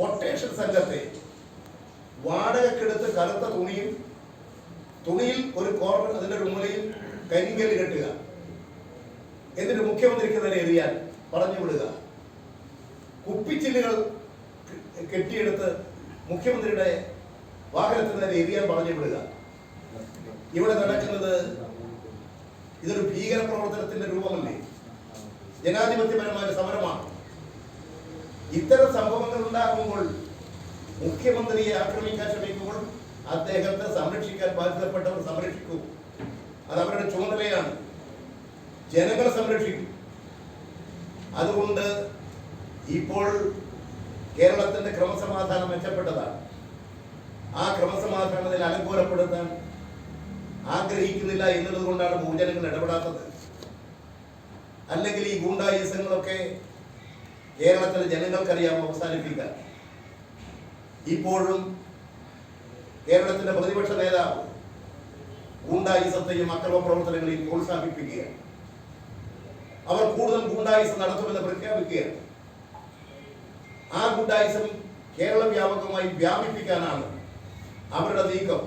Quotation സംഘത്തെ വാടകക്കെടുത്ത് കറുത്ത തുണിയും തുണിയിൽ ഒരു കോർണർ അതിന്റെ ഒരു മൂലയിൽ കരിങ്കല്ല് കെട്ടുക. എന്നിട്ട് മുഖ്യമന്ത്രിക്ക് തന്നെ എറിയാൻ പറഞ്ഞു വിടുക. കുപ്പിച്ചില്ലുകൾ കെട്ടിയെടുത്ത് മുഖ്യമന്ത്രിയുടെ വാഹനത്തിൽ തന്നെ എറിയാൻ പറഞ്ഞു വിടുക. ഇവിടെ നടക്കുന്നത് ഇതൊരു ഭീകര പ്രവർത്തനത്തിന്റെ രൂപമല്ലേ? ജനാധിപത്യപരമായ സമരമാണ്. ഇത്തരം സംഭവങ്ങൾ ഉണ്ടാകുമ്പോൾ മുഖ്യമന്ത്രിയെ ആക്രമിക്കാൻ ശ്രമിക്കുമ്പോൾ അദ്ദേഹത്തെ സംരക്ഷിക്കാൻ ബാധ്യതപ്പെട്ടവർ സംരക്ഷിക്കൂ. അത് അവരുടെ ചുമതലയാണ്. ജനങ്ങളെ സംരക്ഷിക്കും. അതുകൊണ്ട് ഇപ്പോൾ കേരളത്തിന്റെ ക്രമസമാധാനം മെച്ചപ്പെട്ടതാണ്. ആ ക്രമസമാധാനത്തിൽ അലങ്കോലപ്പെടുത്താൻ ആഗ്രഹിക്കുന്നില്ല എന്നുള്ളത് കൊണ്ടാണ് ഭൂജനങ്ങൾ ഇടപെടാത്തത്. അല്ലെങ്കിൽ ഈ ഗൂണ്ടായുസങ്ങളൊക്കെ കേരളത്തിലെ ജനങ്ങൾക്കറിയാം അവസാനിപ്പിക്കാൻ? ഇപ്പോഴും കേരളത്തിന്റെ പ്രതിപക്ഷ നേതാവ് ഗൂണ്ടായുസത്തെയും അക്രമ പ്രവർത്തനങ്ങളെയും പ്രോത്സാഹിപ്പിക്കുകയാണ്. അവർ കൂടുതൽ ഗൂണ്ടായുസം നടത്തുമെന്ന് പ്രഖ്യാപിക്കുകയാണ്. ആ ഗൂണ്ടായുസം കേരള വ്യാപകമായി വ്യാപിപ്പിക്കാനാണ് അവരുടെ നീക്കം.